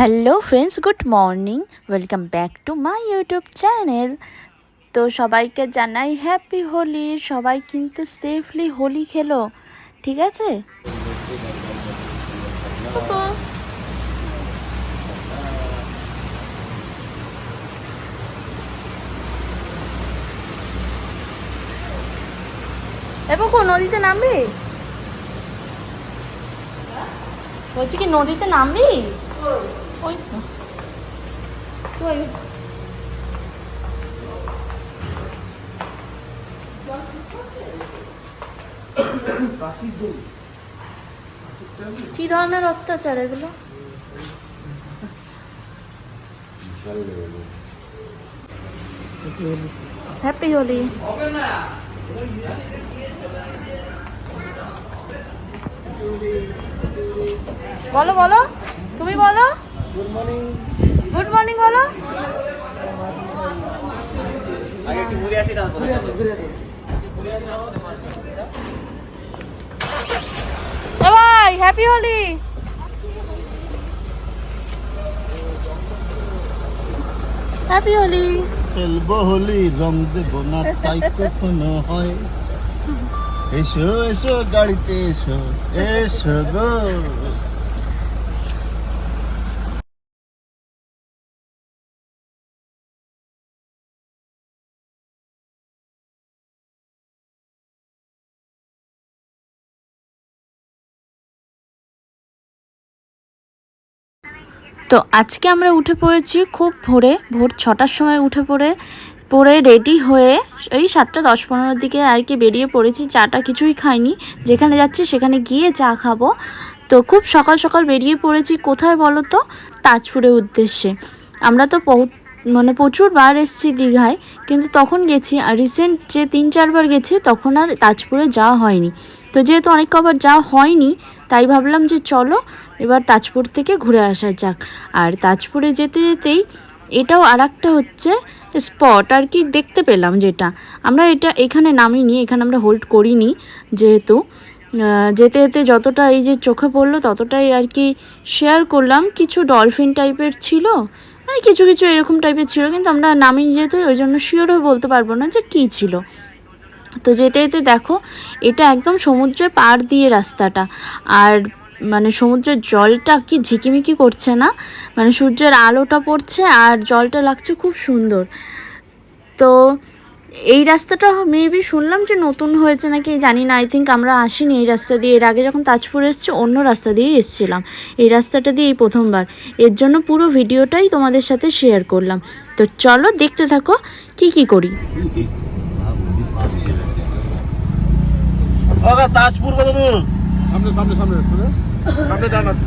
Hello friends good morning welcome back to my YouTube channel তো সবাইকে জানাই happy Holi. সবাই কিন্তু সেফলি হোলি খেলো। ঠিক আছে? নদীতে নামবি? বলছি কি, নদীতে নামবি? ওই তো। কি ধরনের অত্যাচার এগুলো? হ্যাপি হোলি বলো বলো। তুমি বলো। গুড মর্নিং বলো। এ ভাই হ্যাপি হোলি হ্যাপি হোলি খেলব হোলি রং দেব না তাই কখনো হয়। এসো এসো গাড়িতে এসো এসো গো। তো আজকে আমরা উঠে পড়েছি খুব ভোরে, ভোর ছটার সময় উঠে পড়ে পড়ে রেডি হয়ে এই সাতটা দশ পনেরোর দিকে আর কি বেরিয়ে পড়েছি, চাটা কিছুই খাইনি, যেখানে যাচ্ছি সেখানে গিয়ে চা খাব। তো খুব সকাল সকাল বেরিয়ে পড়েছি, কোথায় বলো তো? তাজপুরের উদ্দেশ্যে। আমরা তো মানে প্রচুর বার এসেছি দীঘায়, কিন্তু তখন গেছি আর রিসেন্ট যে তিন চারবার গেছি, তখন আর তাজপুরে যাওয়া হয়নি। তো যেহেতু অনেক কবার যাওয়া হয়নি, তাই ভাবলাম যে চলো এবার তাজপুর থেকে ঘুরে আসা যাক। আর তাজপুরে যেতে যেতেই এটাও আর হচ্ছে স্পট আর কি দেখতে পেলাম যেটা। আমরা এটা এখানে নামিনি, এখানে আমরা হোল্ড করিনি যেহেতু। যেতে যেতে যতটা এই যে চোখে পড়ল ততটাই আর কি শেয়ার করলাম। কিছু ডলফিন টাইপের ছিল মানে কিছু কিছু এরকম টাইপের ছিল, কিন্তু আমরা নামিনি যেহেতু, ওই জন্য শিওরও বলতে পারব না যে কী ছিল। তো যেতে যেতে দেখো, এটা একদম সমুদ্রের পাড় দিয়ে রাস্তাটা। আর মানে সমুদ্রের জলটা কি ঝিকিমিকি করছে না? মানে সূর্যের আলোটা পড়ছে আর জলটা লাগছে খুব সুন্দর। তো এই রাস্তাটা মেবি শুনলাম যে নতুন হয়েছে নাকি, জানি না আই থিঙ্ক আমরা আসিনি এই রাস্তা দিয়ে। এর আগে যখন তাজপুর এসেছি, অন্য রাস্তা দিয়েই এসেছিলাম। এই রাস্তাটা দিয়ে এই প্রথমবার। এর জন্য পুরো ভিডিওটাই তোমাদের সাথে শেয়ার করলাম। তো চলো দেখতে থাকো, কি কি করি। ওগা তাজপুর কত দূর? সামনে সামনে সামনে সামনে। ডান হাত।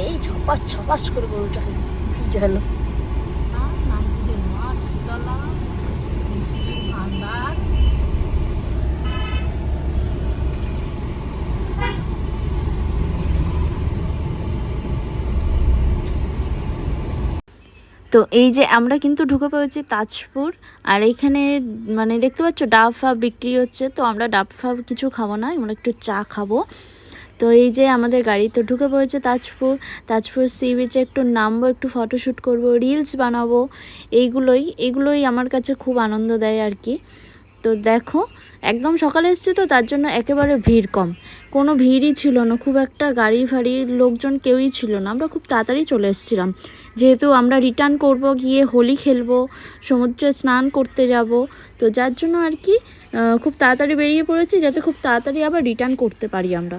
এই ছপাস ছপাস করে গরুটা গেল। তো এই যে আমরা কিন্তু ঢুকে পড়েছি তাজপুর, আর এইখানে মানে দেখতে পাচ্ছ ডাব ফাব বিক্রি হচ্ছে, তো আমরা ডাব ফাব কিছু খাব না, আমরা একটু চা খাব। তো এই যে আমাদের গাড়ি তো ঢুকে পড়েছে তাজপুর তাজপুর সি বিচে একটু নামবো, একটু ফটোশ্যুট করব রিলস বানাবো, এইগুলোই, এগুলোই আমার কাছে খুব আনন্দ দেয় আর কি। তো দেখো, একদম সকালে এসেছি তো, তার জন্য একেবারে ভিড় কম। কোনো ভিড়ই ছিল না, খুব একটা গাড়ি ফাড়ি লোকজন কেউই ছিল না। আমরা খুব তাড়াতাড়ি চলে এসেছিলাম। যেহেতু আমরা রিটার্ন করব, গিয়ে হোলি খেলব, সমুদ্রে স্নান করতে যাব, তো যার জন্য আর কি খুব তাড়াতাড়ি বেরিয়ে পড়েছি, যাতে খুব তাড়াতাড়ি আবার রিটার্ন করতে পারি আমরা।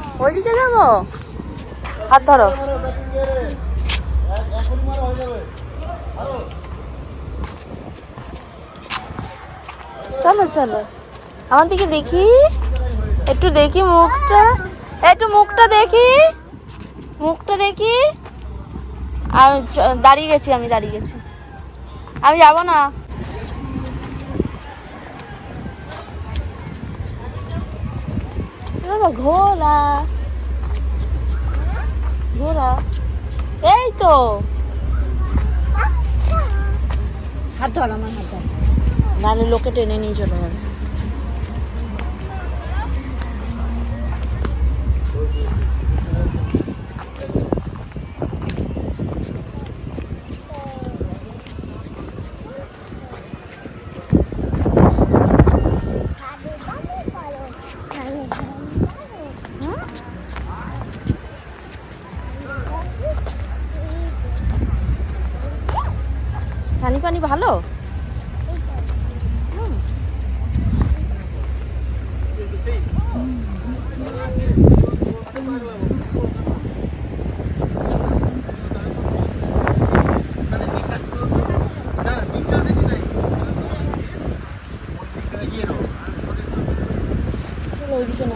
ওইদিকে যাব? হাত ধরো। চলো চলো। আমার দিকে দেখি। একটু দেখি মুখটা। একটু মুখটা দেখি। মুখটা দেখি। আমি দাঁড়িয়ে গেছি, আমি দাঁড়িয়ে গেছি। আমি যাব না। বাবা ঘোড়া। ঘোড়া। এই তো। হাত ধর আমার হাত ধর। নাহলে লোকে টেনে নিয়ে চলে যাবে। পানি পানি ভালো? ওইদিকে না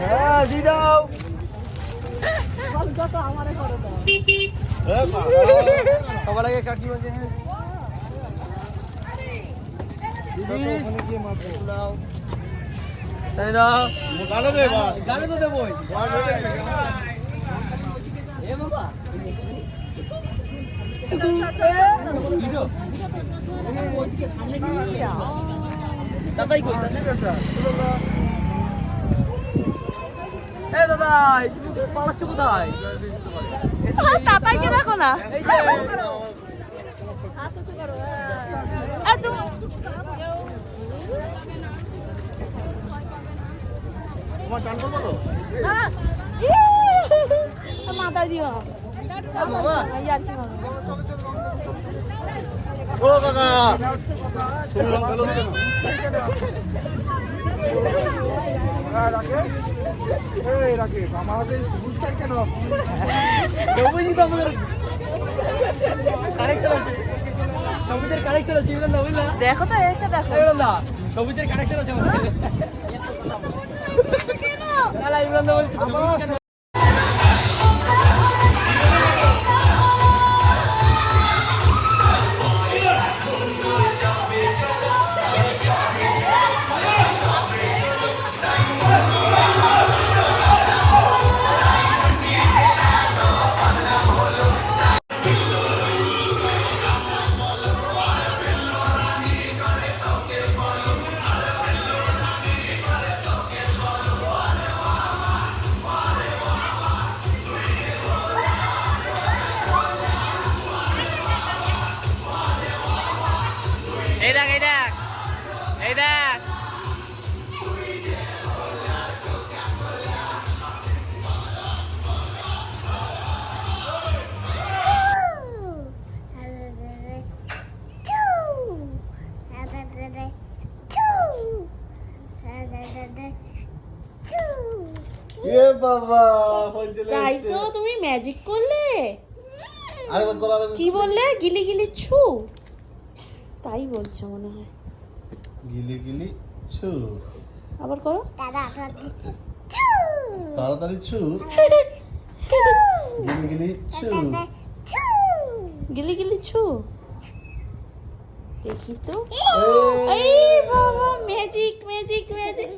হ্যাঁ দি দাও সবার আগে কাকি বলছে গালো রে বা গানে তো দেবই এ বাবা দাদাই কই এ দাদা তুমি পালাচ্ছ কোথায় তাতাইকে দেখো না। তোমার টান করব তো মাথা দিও। দেখো তো এটা দেখো। সবুজের কানেকশন আছে তাই তো তুমি ম্যাজিক করলে? আরেকবার কি বললে? গিলি গিলি ছু। তাই বলছো মনে হয়। গিলি গিলি ছু। আবার করো। তাড়াতাড়ি ছু। গিলি গিলি ছু। গিলি গিলি ছু। দেখি তো। এই! বাবা ম্যাজিক ম্যাজিক ম্যাজিক